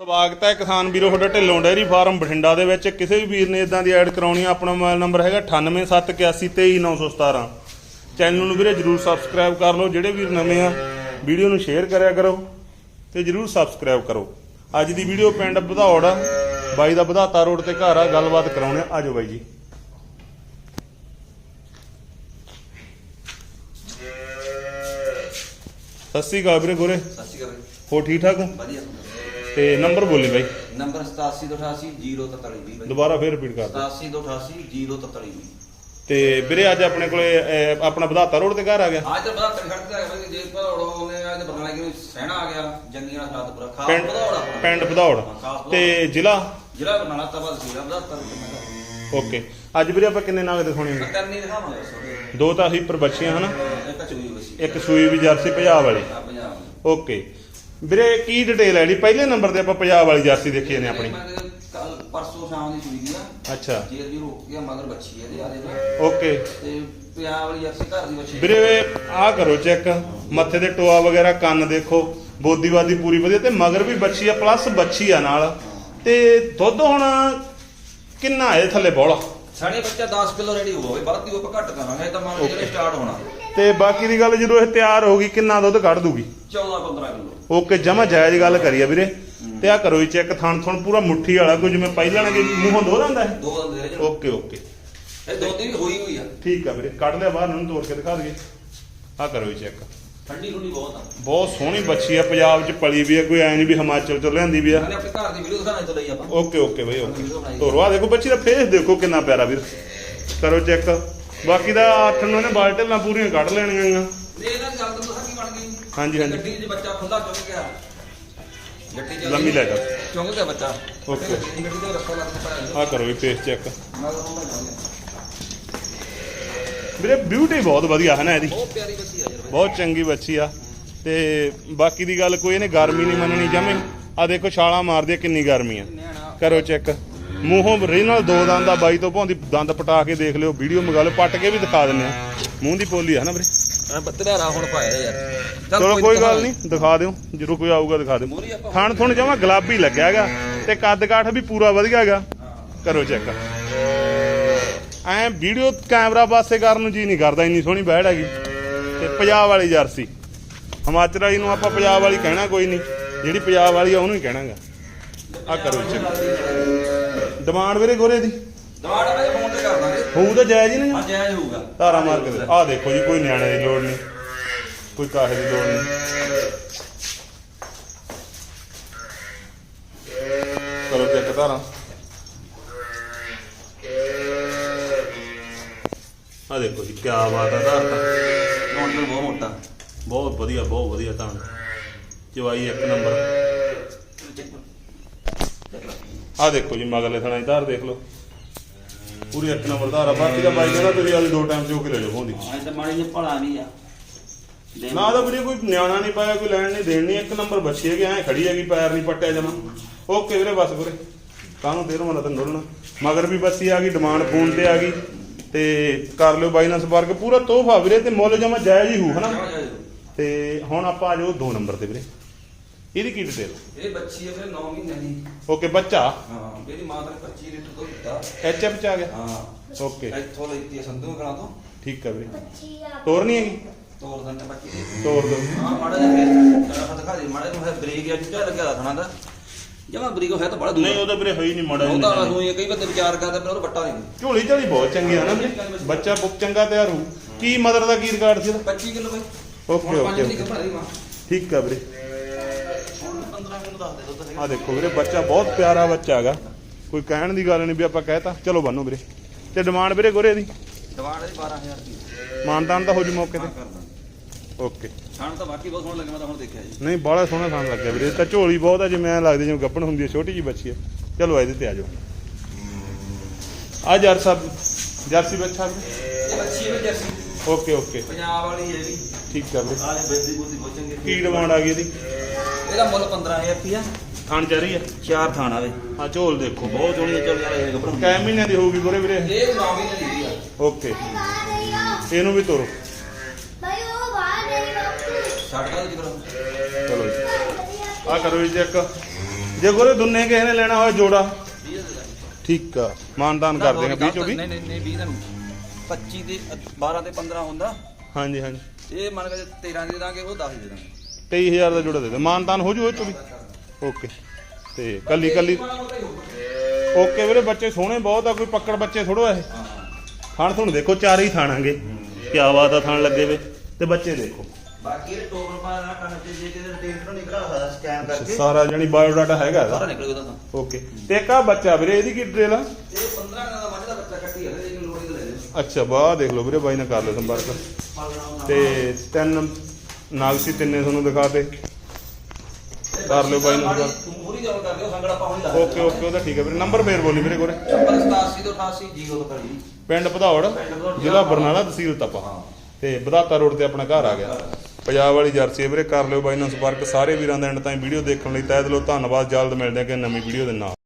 ਸਵਾਗਤ ਹੈ ਕਿਸਾਨ ਵੀਰੋ ਤੁਹਾਡਾ ਢਿੱਲੋਂ ਡੈਰੀ ਫਾਰਮ ਬਠਿੰਡਾ ਦੇ ਵਿੱਚ। ਕਿਸੇ ਵੀ ਵੀਰ ਨੇ ਇਦਾਂ ਦੀ ਐਡ ਕਰਾਉਣੀ ਆ ਆਪਣਾ ਮੋਬਾਈਲ ਨੰਬਰ ਹੈਗਾ 9871823917 ਚੈਨਲ ਨੂੰ ਵੀਰੇ ਜਰੂਰ ਸਬਸਕ੍ਰਾਈਬ ਕਰ ਲਓ ਜਿਹੜੇ ਵੀਰ ਨਵੇਂ ਆ ਵੀਡੀਓ ਨੂੰ ਸ਼ੇਅਰ ਕਰਿਆ ਕਰੋ ਤੇ ਜਰੂਰ ਸਬਸਕ੍ਰਾਈਬ ਕਰੋ। ਅੱਜ ਦੀ ਵੀਡੀਓ ਪਿੰਡ ਵਧੌੜ ਆ ਬਾਈ ਦਾ ਵਧਾਤਾ ਰੋਡ ਤੇ ਘਰ ਆ ਗੱਲਬਾਤ ਕਰਾਉਣੇ ਆ। ਆਜੋ ਬਾਈ ਜੀ। ਸਤਿ ਸ਼੍ਰੀ ਅਕਾਲ ਵੀਰੇ ਗੋਰੇ। ਸਤਿ ਸ਼੍ਰੀ ਅਕਾਲ। ਹੋ ਠੀਕ ਠਾਕ ਵਧੀਆ। ਤੇ ਨੰਬਰ ਬੋਲੀ ਬਾਈ। ਨੰਬਰ 8788 ਦੁਬਾਰਾ ਫੇਰ ਰਿਪੀਟ ਕਰ ਦਿਓ। 8788 ਤੇ ਵੀਰੇ ਅੱਜ ਆਪਣੇ ਕੋਲੇ ਆਪਣਾ ਵਧਾਤਾ ਰੋਡ ਤੇ ਘਰ ਆ ਗਿਆ। ਅੱਜ ਤਾਂ ਬੜਾ ਤੜਖੜ ਤੇ ਆਇਆ ਬਈ ਜੇ ਭੜੋੜੋ ਨੇ ਅੱਜ ਬਰਨਾਲੇ ਕਿ ਸਹਿਣਾ ਆ ਗਿਆ ਜੰਗੀਆਂ ਸਾਤਪੁਰਾ ਖਾਸ ਪਿੰਡ ਭੜੋੜਾ ਪਿੰਡ ਵਧੌੜ ਖਾਸ ਤੇ ਜ਼ਿਲ੍ਹਾ? ਜਿਹੜਾ ਬਰਨਾਲਾ ਤਬਾ ਸੀਗਾ ਬੜਾ ਤਰ ਓਕੇ। ਅੱਜ ਵੀਰੇ ਆਪਾਂ ਕਿੰਨੇ ਨਾਗ ਦਿਖਾਉਣੇ ਨੇ? ਕਰਨੀ ਦਿਖਾਵਾਂਗੇ ਸੋਡੇ ਦੋ ਤਾਂ ਅਸੀਂ ਪਰ ਹਨਾ? ਇੱਕ ਚੂਈ ਵਸੀ ਇੱਕ ਸੂਈ ਵੀ ਜਰਸੀ ਪੰਜਾਬ ਵਾਲੀ। ਆ ਪੰਜਾਬ ਓਕੇ। ਵੀਰੇ ਕੀ ਡਿਟੇਲ ਹੈ ਜੀ ਪਹਿਲੇ ਨੰਬਰ ਤੇ ਆਪਾਂ ਪੰਜਾਬ ਵਾਲੀ ਜਰਸੀ ਦੇਖੀ ਨੇ ਆਪਣੀ? ਕੱਲ ਪਰਸੋਂ ਸ਼ਾਮ ਦੀ ਸੂਈ ਦੀ ਆ। ਅੱਛਾ। ਜੇਰ ਵੀ ਰੋਕ ਗਿਆ ਮਗਰ ਬੱਚੀ ਇਹਦੇ ਆਦੇ ਦੇ ਓਕੇ। ਤੇ ਪੰਜਾਬ ਵਾਲੀ ਜਰਸੀ ਘਰ ਦੀ ਬੱਚੀ ਵੀਰੇ ਆਹ ਕਰੋ ਚੈੱਕ ਮੱਥੇ ਦੇ ਟੋਆ ਵਗੈਰਾ ਕੰਨ ਦੇਖੋ। ਬੋਦੀਵਾਦੀ ਪੂਰੀ ਵਧੀਆ। ਤੇ ਮਗਰ ਵੀ ਬੱਚੀ ਆ ਪਲੱਸ ਬੱਚੀ ਆ ਨਾਲ। ਤੇ ਦੁੱਧ ਹੁਣ ਕਿੰਨਾ ਹੈ ਥੱਲੇ ਬੋਲਾ? ਸਾਡੇ ਬੱਚਾ 10 ਕਿਲੋ ਰੈਡੀ ਹੋਊਗਾ ਬਈ। ਬਾਅਦ ਦੀ ਆਪਾਂ ਘੱਟ ਕਰਾਂਗੇ ਤਾਂ ਮੰਨ ਕੇ ਜਿਹੜੇ ਸਟਾਰਟ ਹੋਣਾ। ਤੇ ਬਾਕੀ ਦੀ ਗੱਲ ਜਦੋਂ ਇਹ ਤਿਆਰ ਹੋ ਗਈ ਕਿੰਨਾ ਦੁੱਧ ਕੱਢ ਦੂਗੀ? 14 15 ਕਿਲੋ। ਓਕੇ ਜਮਾ ਜਾਇਜ਼ ਗੱਲ ਕਰੀ ਆ ਵੀਰੇ। ਤੇ ਆ ਕਰੋ ਜੀ ਚੈੱਕ ਥਣ ਥਣ ਪੂਰਾ ਮੁੱਠੀ ਵਾਲਾ ਕੋਈ ਜਿਵੇਂ ਪਹਿਲਾਂ ਨੇ ਮੂੰਹੋਂ ਦੋ ਰੰਦਾ ਹੈ ਦੋ ਦਿਨ ਦੇ ਰਹੇ ਓਕੇ ਓਕੇ। ਇਹ ਦੋ ਵੀ ਹੋਈ ਹੋਈ ਆ। ਠੀਕ ਆ ਵੀਰੇ ਕੱਢ ਲਿਆ ਬਾਹਰ ਨੂੰ ਤੋੜ ਕੇ ਦਿਖਾ ਦਈਏ। ਆ ਕਰੋ ਜੀ ਚੈੱਕ ਠੰਡੀ ਠੰਡੀ ਬਹੁਤ ਆ। ਬਹੁਤ ਸੋਹਣੀ ਬੱਚੀ ਆ ਪੰਜਾਬ 'ਚ ਪਲੀ ਵੀ ਆ ਕੋਈ ਐ ਨਹੀਂ ਵੀ ਹਿਮਾਚਲ 'ਚੋਂ ਲਿਆਂਦੀ ਵੀ ਆ। ਨਾਲੇ ਆਪਣੇ ਘਰ ਦੀ ਵੀਡੀਓ ਦਿਖਾਣੇ ਤੋਂ ਲਈ ਆਪਾਂ। ਓਕੇ ਓਕੇ ਬਈ ਓਕੇ। ਤੋਰੋ ਆ। ਦੇਖੋ ਬੱਚੀ ਦਾ ਫੇਸ ਦੇਖੋ ਕਿੰਨਾ ਪਿਆਰਾ ਵੀਰ। ਕਰੋ ਚੈੱਕ ਬਾਕੀ ਦਾ ਅੱਠ ਨੂੰ ਇਹਨੇ ਬਾਲਟਲਾਂ ਪੂਰੀਆਂ ਕੱਢ ਲੈਣੀਆਂ ਆ। ਤੇ ਇਹਨਾਂ ਦੀ ਗੱਲ ਤਾਂ ਦੱਸਾਂ ਕੀ ਬਣ ਗਈ। ਹਾਂਜੀ, ਹਾਂਜੀ। ਗੱਡੀ 'ਚ ਬੱਚਾ ਖੁੱਲਾ ਚੁੱਕ ਗਿਆ ਗੱਡੀ 'ਚ ਲੰਮੀ ਲੈ ਜਾ। ਚੁੰਗ ਗਿਆ ਬੱਚਾ। ਓਕੇ। ਗੱਡੀ ਤੇ ਰੱਖੋ ਲੱਗ ਪਿਆ ਆ ਕਰੋ ਜੀ ਫੇਸ ਚੈੱਕ ਵੀਰੇ ਬਿਊਟੀ ਬਹੁਤ ਵਧੀਆ ਹੈ ਨਾ ਇਹਦੀ। ਬਹੁਤ ਪਿਆਰੀ ਬੱਚੀ ਆ ਯਾਰ ਬਹੁਤ ਚੰਗੀ ਬੱਚੀ ਆ। ਤੇ ਬਾਕੀ ਦੀ ਗੱਲ ਕੋਈ ਇਹਨੇ ਗਰਮੀ ਨਹੀਂ ਮੰਨਣੀ ਜਮੇ। ਆ ਦੇਖੋ ਛਾਲਾਂ ਮਾਰਦੀ ਆ ਕਿੰਨੀ ਗਰਮੀ ਆ। ਕਰੋ ਚੈੱਕ ਮੂੰਹੋਂ ਰੀਨਲ ਦੋ ਦੰਦ ਦਾ ਬਾਈ ਤੋਂ ਭਾਉਂਦੀ ਦੰਦ ਪਟਾ ਕੇ ਦੇਖ ਲਿਓ ਵੀਡੀਓ ਮੰਗਾ ਲਓ ਪੱਟ ਕੇ ਵੀ ਦਿਖਾ ਦਿੰਨੇ ਆ। ਮੂੰਹ ਦੀ ਪੋਲੀ ਆ ਨਾ ਵੀਰੇ। ਹੁਣ ਪਾਇਆ ਯਾਰ। ਚੱਲ ਕੋਈ ਗੱਲ ਨਹੀਂ ਦਿਖਾ ਦਿਓ ਜਦੋਂ ਕੋਈ ਆਊਗਾ ਦਿਖਾ ਦਿਓ। ਥਣ ਥੁਣ ਜਮਾ ਗੁਲਾਬੀ ਲੱਗਿਆ ਹੈਗਾ ਤੇ ਕੱਦ ਕਾਠ ਵੀ ਪੂਰਾ ਵਧੀਆ ਹੈਗਾ। ਕਰੋ ਚੈੱਕ। ਐ ਵੀਡੀਓ ਕੈਮਰਾ ਪਾਸੇ ਕਰਨ ਨੂੰ ਜੀ ਨਹੀਂ ਕਰਦਾ ਇੰਨੀ ਸੋਹਣੀ ਬੈੜ ਹੈਗੀ। ਤੇ ਪੰਜਾਬ ਵਾਲੀ ਜਰਸੀ। ਹਿਮਾਚਲ ਵਾਲੀ ਨੂੰ ਆਪਾਂ ਪੰਜਾਬ ਵਾਲੀ ਕਹਿਣਾ ਕੋਈ ਨਹੀਂ। ਜਿਹੜੀ ਪੰਜਾਬ ਵਾਲੀ ਆ ਉਹਨੂੰ ਹੀ ਕਹਿਣਾਗਾ ਆ ਕਰੋ ਚੈੱਕ। ਡਿਮਾਂਡ ਵੀਰੇ ਗੋਰੇ ਦੀ? ਕਰ ਦਾਂਗੇ ਹੋਊ ਤਾਂ ਜਾਇਜ਼ ਹੀ ਨਹੀਂ। ਹਾਂ ਜਾਇਜ਼ ਹੋਊਗਾ। ਧਾਰਾ ਮਾਰ ਕੇ ਆ ਦੇਖੋ ਜੀ ਕੋਈ ਨਿਆਣੇ ਦੀ ਲੋੜ ਨਹੀਂ। ਕੋਈ ਕਾਹੇ ਦੀ ਲੋੜ ਨਹੀਂ। ਕਰੋ ਚੈੱਕ ਧਾਰਾ। ਆ ਦੇਖੋ ਜੀ ਕੀ ਬਾਤ ਆ ਧਾਰ ਤਾਂ। ਨੋਟ ਬਹੁਤ ਮੋਟਾ। ਬਹੁਤ ਵਧੀਆ ਬਹੁਤ ਵਧੀਆ ਤਾਂ ਜਵਾਈ ਇੱਕ ਨੰਬਰ। ਆ ਦੇਖੋ ਜੀ ਮਗਲੇ ਥਣਾ ਦੀ ਧਾਰ ਦੇਖ ਲਓ। ਪੂਰੀ ਇੱਕ ਨੰਬਰ ਆ ਬਾਕੀ ਦਾ ਬਾਈ ਕਹਿੰਦਾ ਤੁਸੀਂ ਆਲੀ ਦੋ ਟਾਈਮ ਚੋ ਕੇ ਲੈ ਜਾਓ ਹੋਂਦੀ। ਹਾਂ ਤਾਂ ਮਾੜੀ ਜਿਹੀ ਭਲਾ ਨਹੀਂ ਆ। ਨਾ ਤਾਂ ਵੀਰੇ ਕੋਈ ਨਿਆਣਾ ਨਹੀਂ ਪਾਇਆ ਕੋਈ ਲੈਣ ਨਹੀਂ ਦੇਣ ਨਹੀਂ ਇੱਕ ਨੰਬਰ ਬੱਚੀ ਹੈਗੀ ਐ ਖੜੀ ਹੈਗੀ ਪੈਰ ਨਹੀਂ ਪੱਟਿਆ ਜਮਾ। ਓਕੇ ਵੀਰੇ ਬਸ ਵੀਰੇ। ਕਾਹਨੂੰ ਦੇਰ ਮਨ ਤਾਂ ਨੋਲਣਾ ਮਗਰ ਵੀ ਬੱਸੀ ਆ ਗਈ ਡਿਮਾਂਡ ਫੋਨ ਤੇ ਆ ਗਈ ਤੇ ਕਰ ਲਿਓ ਬਾਈ ਨਾਲ ਸੰਪਰਕ। ਪੂਰਾ ਤੋਹਫਾ ਵੀਰੇ ਤੇ ਮੁੱਲ ਜਮਾ ਜਾਇਜ਼ ਹੀ ਹੋਊ ਹਨਾ? ਤੇ ਹੁਣ ਆਪਾਂ ਆ ਜਾਓ ਦੋ ਨੰਬਰ ਤੇ ਵੀਰੇ। ਇਹਦੀ ਕੀ ਡਿਟੇਲ ਇਹ ਬੱਚੀ ਹੈ ਫਿਰ 9 ਮਹੀਨੇ ਦੀ। ਓਕੇ ਬੱਚਾ? ਹਾਂ ਮੇਰੀ ਮਾਂ ਨੇ 25 ਲੀਟਰ ਦਿੱਤਾ ਐਚ ਐਫ ਚ ਆ ਗਿਆ? ਹਾਂ। ਓਕੇ ਇੱਥੋਂ ਲੈਤੀ ਸੰਧੂ ਕਰਾਂ ਤੋਂ। ਠੀਕ ਆ ਵੀਰੇ। ਤੋਰ ਨਹੀਂ ਹੈਗੀ? ਤੋਰ ਦਿੰਦੇ ਬੱਚੀ ਦੇ ਤੋਰ ਦੋ। ਹਾਂ ਮਾੜਾ ਜਿਹਾ ਫੇਰ ਜਰਾ ਦਿਖਾ ਦੇ। ਮਾੜਾ ਜਿਹਾ ਬ੍ਰੇਕ ਅੱਜ ਕਿਆ ਲੱਗਿਆ ਰੱਖਣਾ ਦਾ ਜਮਾ ਬ੍ਰੇਕ ਹੋਇਆ ਤਾਂ ਬੜਾ ਦੂਰ ਨਹੀਂ ਉਹਦਾ ਵੀਰੇ ਹੈ ਹੀ ਨਹੀਂ ਮਾੜਾ ਉਹ ਤਾਂ ਤੂੰ ਇਹ ਕਈ ਬੰਦੇ ਵਿਚਾਰ ਕਰਦੇ ਪਰ ਉਹ ਵੱਟਾ ਨਹੀਂ। ਝੋਲੀ ਝਾਲੀ ਬਹੁਤ ਚੰਗੀ ਹੈ ਨਾ ਵੀਰੇ ਬੱਚਾ ਬੁੱਕ ਚੰਗਾ ਤਿਆਰ ਹੋਊ ਕੀ ਮਦਰ ਦਾ ਕੀ ਰਿਕਾਰਡ ਸੀ ਉਹਦਾ? 25 ਕਿਲੋ ਬਈ। ਓਕੇ, ਹੁਣ ਪੰਜ ਓਕੇ, ਨਹੀਂ ਘਬਰਾ ਰਹੀ ਮਾਂ। ਠੀਕ ਆ ਵੀਰੇ। ਹੁਣ 15 ਕਿਲੋ ਦੱਸ ਦੇ ਦੁੱਧ ਆ ਦੇਖੋ ਵੀਰੇ ਬੱਚਾ ਬਹੁਤ ਪਿਆਰਾ ਬੱਚਾ ਹੈਗਾ। ਕੋਈ ਕਹਿਣ ਦੀ ਗੱਲ ਨਹੀਂ ਵੀ ਆਪਾਂ ਕਹਿਤਾ। ਚਲੋ ਬੰਨੋ ਵੀਰੇ। ਤੇ ਡਿਮਾਂਡ ਵੀਰੇ ਗੋਰੇ ਦੀ? ਦਵਾੜ ਦੇ 12000 ਦੀ। ਮਾਨਤਾਨ ਤਾਂ ਹੋ ਜੂ ਮੌਕੇ ਹਾਂ ਤੇ ਓਕੇ। ਖਾਣ ਤਾਂ ਬਾਕੀ ਬਹੁਤ ਸੋਹਣਾ ਲੱਗਿਆ ਮੈਂ ਤਾਂ ਹੁਣ ਦੇਖਿਆ ਜੀ। ਨਹੀਂ ਬਾਹਲਾ ਸੋਹਣਾ ਖਾਣ ਲੱਗਿਆ ਵੀਰੇ। ਤਾਂ ਝੋਲੀ ਬਹੁਤ ਹੈ ਜਿਵੇਂ ਐਂ ਲੱਗਦੀ ਜਿਵੇਂ ਗੱਪਣ ਹੁੰਦੀ ਹੈ ਛੋਟੀ ਜੀ ਬੱਚੀ ਹੈ ਚਲੋ ਇਹਦੇ ਤੇ ਆ ਜਾਓ। ਆ ਜਰ ਸਾਹਿਬ ਜਰਸੀ ਬੱਚਾ ਇਹ ਬੱਚੀ ਵੀ ਜਰਸੀ। Okay okay. ਪੰਜਾਬ ਵਾਲੀ ਹੈ ਵੀ ਠੀਕ ਆ ਵੀਰੇ। ਆਲੇ ਬੇਦੀ ਬੂਦੀ ਬੋਚਣਗੇ ਕੀ ਡਿਮਾਂਡ ਆ ਗਈ ਇਹਦੀ? ਇਹਦਾ ਮੁੱਲ 15000 ਰੁਪਿਆ ਖਾਣ ਚ ਰਹੀ ਹੈ? ਚਾਰ ਥਾਣ ਆਵੇ ਆ ਝੋਲ ਦੇਖੋ। ਬਹੁਤ ਸੋਹਣੀ ਚੱਲ ਯਾਰ ਇਹ ਗੱਭਰੂ ਕੈ ਮਹੀਨਿਆਂ ਦੀ ਹੋਊਗੀ ਗੋਰੇ ਵੀਰੇ। ਇਹ 9 ਮਹੀਨੇ ਦੀ ਆ। ਓਕੇ। ਇਹਨੂੰ ਵੀ ਤੋਰੋ। ਭਾਈ ਉਹ ਬਾਹਰ ਨਹੀਂ ਬਾਪੂ। ਛੱਡ ਦਾ ਜਿਗਰ ਚਲੋ ਜੀ। ਆ ਕਰੋ ਜੀ ਚੈੱਕ। ਜੇ ਗੋਰੇ ਦੁੰਨੇ ਕਿਸੇ ਨੇ ਲੈਣਾ ਹੋਇਆ ਜੋੜਾ 20 ਦੇ ਠੀਕ ਆ। ਮਾਨਦਾਨ ਕਰ ਦੇਗਾ 20 ਚੋਂ ਵੀ ਨਹੀਂ ਨਹੀਂ ਨਹੀਂ 20 ਦਾ ਨਹੀਂ। 25 ਦੇ 12 ਤੇ 15 ਹੁੰਦਾ। ਹਾਂਜੀ ਹਾਂਜੀ। ਇਹ ਮੰਨ ਕੇ 13 ਦੇ ਦਾਂਗੇ ਉਹ 10 ਦੇ ਦਾਂਗੇ। 23000 ਦਾ ਜੋੜਾ ਦੇ ਦੇ। ਮਾਨਦਾਨ ਹੋ ਜੂ ਇਹ ਚੋਂ ਵੀ। ਓਕੇ। ਤੇ ਕੱਲੀ ਕੱਲੀ। ਓਕੇ ਵੀਰੇ ਬੱਚੇ ਸੋਹਣੇ ਬਹੁਤ ਆ ਕੋਈ ਪੱਕੜ ਬੱਚੇ ਥੋੜੋ ਇਹ। ਥਣ ਤੁਹਾਨੂੰ ਦੇਖੋ ਚਾਰ ਹੀ ਥਾਣਾਂਗੇ ਕੀ ਬਾਤ ਆ ਥਣ ਲੱਗੇ ਵੇ। ਤੇ ਬੱਚੇ ਦੇਖੋ। ਬਾਕੀ ਇਹ ਟੋਕਨ ਪਾਣਾ ਕੰਨ ਤੇ ਜੇ ਕਿਤੇ ਟੇਪ ਤੋਂ ਨਿਕਲਾ ਹੋਇਆ ਸਕੈਨ ਕਰਕੇ। ਸਾਰਾ ਜਣੀ ਬਾਇਓਡਾਟਾ ਹੈਗਾ ਸਾਰਾ ਨਿਕਲ ਗਿਆ ਤਾਂ ਓਕੇ। ਤੇ ਇੱਕ ਆ ਬੱਚਾ ਵੀਰੇ ਇਹਦੀ ਕੀ ਡਿਟੇਲ ਆ? ਇਹ 15 ਦਿਨਾਂ ਦਾ ਮੱਝ ਦਾ ਬੱਚਾ ਕੱਟੀ ਹੈ ਇਹ ਲੋੜ ਹੀ ਲੈ ਲੈ ਅੱਛਾ ਬਾਹ ਦੇਖ ਲਓ ਵੀਰੇ ਬਾਈ ਨਾਲ ਕਰ ਲਓ ਸੰਪਰਕ। ਤੇ ਤਿੰਨ ਨਾਗ ਸੀ ਤਿੰਨੇ ਤੁਹਾਨੂੰ ਦਿਖਾਤੇ ਕਰ ਲਿਓ ਬਾਈ ਨਾਲ ਗੱਲ। ਤੂੰ ਪੂਰੀ ਗੱਲ ਕਰ ਲਿਓ ਸੰਗੜਾ ਪਾਉਣੀ ਲਾ ਓਕੇ ਓਕੇ ਉਹਦਾ ਠੀਕ ਹੈ ਵੀਰੇ। ਨੰਬਰ ਫੇਰ ਬੋਲੀ ਵੀਰੇ ਕੋਰੇ। ਨੰਬਰ 87 ਤੋਂ 88 ਜੀਰੋ ਤੋਂ ਕਰੀ ਪਿੰਡ ਭਦੌੜ ਜ਼ਿਲ੍ਹਾ ਬਰਨਾਲਾ ਤਹਿਸੀਲ ਤਪਾ। ਤੇ ਬਧਾਤਾ ਰੋਡ ਤੇ ਆਪਣਾ ਘਰ ਆ ਗਿਆ। ਪੰਜਾਬ ਵਾਲੀ ਜਰਸੀ ਹੈ ਵੀਰੇ ਕਰ ਲਿਓ ਬਾਈ ਨਾਲ ਸੰਪਰਕ। ਸਾਰੇ ਵੀਰਾਂ ਦਾ ਐਂਡ ਤਾਈਂ ਵੀਡੀਓ ਦੇਖਣ ਲਈ ਤਹਿ ਦਿਲੋਂ ਧੰਨਵਾਦ। ਜਲਦ ਮਿਲਦੇ ਹਾਂ ਕਿ ਨਵੀਂ ਵੀਡੀਓ ਦੇ ਨਾਲ।